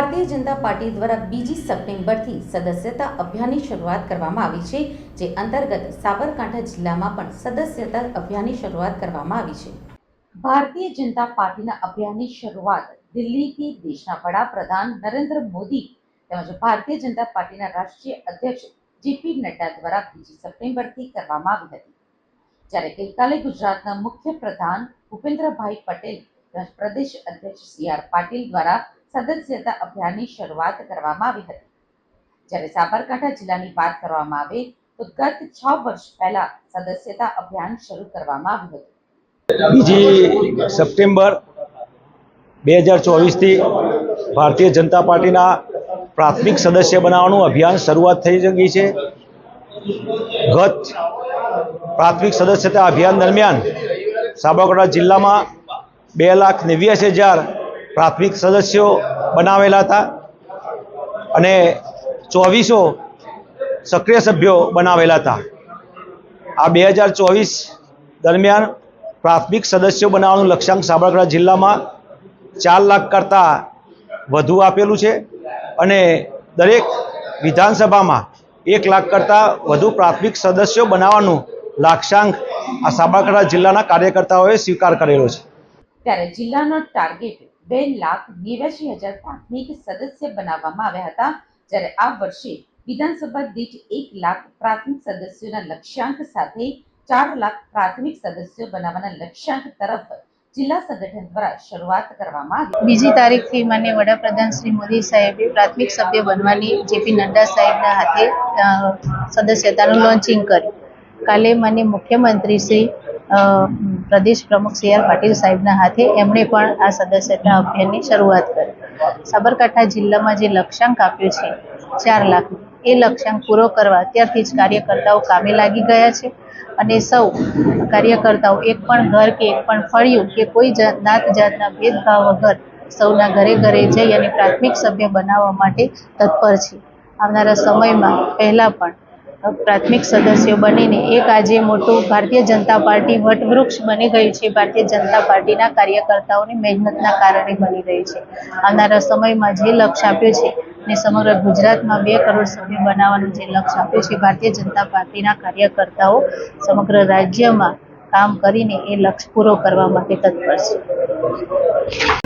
Bharatiya Janata party દ્વારા બીજી સપ્ટેમ્બરથી સદસ્યતા અભિયાનની શરૂઆત કરવામાં આવી છે, જે અંતર્ગત સાબરકાંઠા જિલ્લામાં પણ સદસ્યતા અભિયાનની શરૂઆત કરવામાં આવી છે. ભારતીય જનતા પાર્ટીના અભિયાનની શરૂઆત દિલ્હીથી દેશના વડાપ્રધાન નરેન્દ્ર મોદી તેમજ ભારતીય જનતા પાર્ટીના રાષ્ટ્રીય અધ્યક્ષ જેપી નડ્ડા દ્વારા બીજી સપ્ટેમ્બરથી કરવામાં આવી હતી. જ્યારે ગઈકાલે ગુજરાતના મુખ્ય પ્રધાન ભૂપેન્દ્રભાઈ પટેલ પ્રદેશ અધ્યક્ષ સી આર પાટીલ દ્વારા સદસ્યતા અભિયાનની શરૂઆત કરવામાં આવી હતી. જ્યારે સાબરકાંઠા જિલ્લાની વાત કરવામાં આવે, તો ગત છ વર્ષ પહેલા સદસ્યતા અભિયાન શરૂ કરવામાં આવ્યું હતું. બીજી સપ્ટેમ્બર બે હજાર ચોવીસથી ભારતીય જનતા પાર્ટીના પ્રાથમિક સદસ્ય બનાવવાનું અભિયાન શરૂઆત થઈ ચૂકી છે. ગત પ્રાથમિક સદસ્યતા અભિયાન દરમિયાન સાબરકાંઠા જિલ્લામાં બે લાખ નેવ્યાસી હજાર પ્રાથમિક સદસ્યો બનાવેલા હતા અને ચોવીસો સક્રિય સભ્યો બનાવેલા હતા. આ બે હજાર ચોવીસ દરમિયાન પ્રાથમિક સદસ્યો બનાવવાનું લક્ષ્યાંક સાબરકાંઠા જિલ્લામાં ચાર લાખ કરતાં વધુ આપેલું છે અને દરેક વિધાનસભામાં એક લાખ કરતાં વધુ પ્રાથમિક સદસ્યો બનાવવાનું લક્ષ્યાંક આ સાબરકાંઠા જિલ્લાના કાર્યકર્તાઓએ સ્વીકાર કરેલો છે. ત્યારે જિલ્લાનો ટાર્ગેટ બે લાખ નેવ્યાસી હજાર પ્રાથમિક સદસ્ય બનાવવામાં આવ્યા હતા. જ્યારે આ વર્ષે વિધાનસભા દીઠ એક લાખ પ્રાથમિક સદસ્યોના લક્ષ્યાંક સાથે ચાર લાખ પ્રાથમિક સદસ્યો બનાવવાના લક્ષ્યાંક તરફ જિલ્લા સંગઠન દ્વારા શરૂઆત કરવામાં આવી. બીજી તારીખથી માન્ય વડાપ્રધાન શ્રી મોદી સાહેબે પ્રાથમિક સભ્ય બનવાની જેપી નડ્ડા સાહેબના હાથે સદસ્યતાનું લોન્ચિંગ કર્યું. કાલે માન્ય મુખ્યમંત્રી શ્રી પ્રદેશ પ્રમુખ સી આર પાટીલ સાહેબના હાથે એમણે પણ આ સદસ્યતા અભિયાનની શરૂઆત કરી. સાબરકાંઠા જિલ્લામાં જે લક્ષ્યાંક આપ્યો છે, ચાર લાખ, એ લક્ષ્યાંક પૂરો કરવા અત્યારથી જ કાર્યકર્તાઓ કામે લાગી ગયા છે અને સૌ કાર્યકર્તાઓ એક પણ ઘર કે એક પણ ફળિયું કે કોઈ જાત, નાત જાતના ભેદભાવ વગર સૌના ઘરે ઘરે જઈ અને પ્રાથમિક સભ્ય બનાવવા માટે તત્પર છે. આવનારા સમયમાં પહેલાં પણ પ્રાથમિક સદસ્યો બનીને એક આજે મોટું ભારતીય જનતા પાર્ટી વટવૃક્ષ બની ગયું છે. ભારતીય જનતા પાર્ટીના કાર્યકર્તાઓની મહેનતના કારણે બની રહી છે. આવનારા સમયમાં જે લક્ષ્ય આપ્યું છે ને સમગ્ર ગુજરાતમાં બે કરોડ સભ્ય બનાવવાનું જે લક્ષ્ય આપ્યું છે, ભારતીય જનતા પાર્ટીના કાર્યકર્તાઓ સમગ્ર રાજ્યમાં કામ કરીને એ લક્ષ્ય પૂરો કરવા માટે તત્પર છે.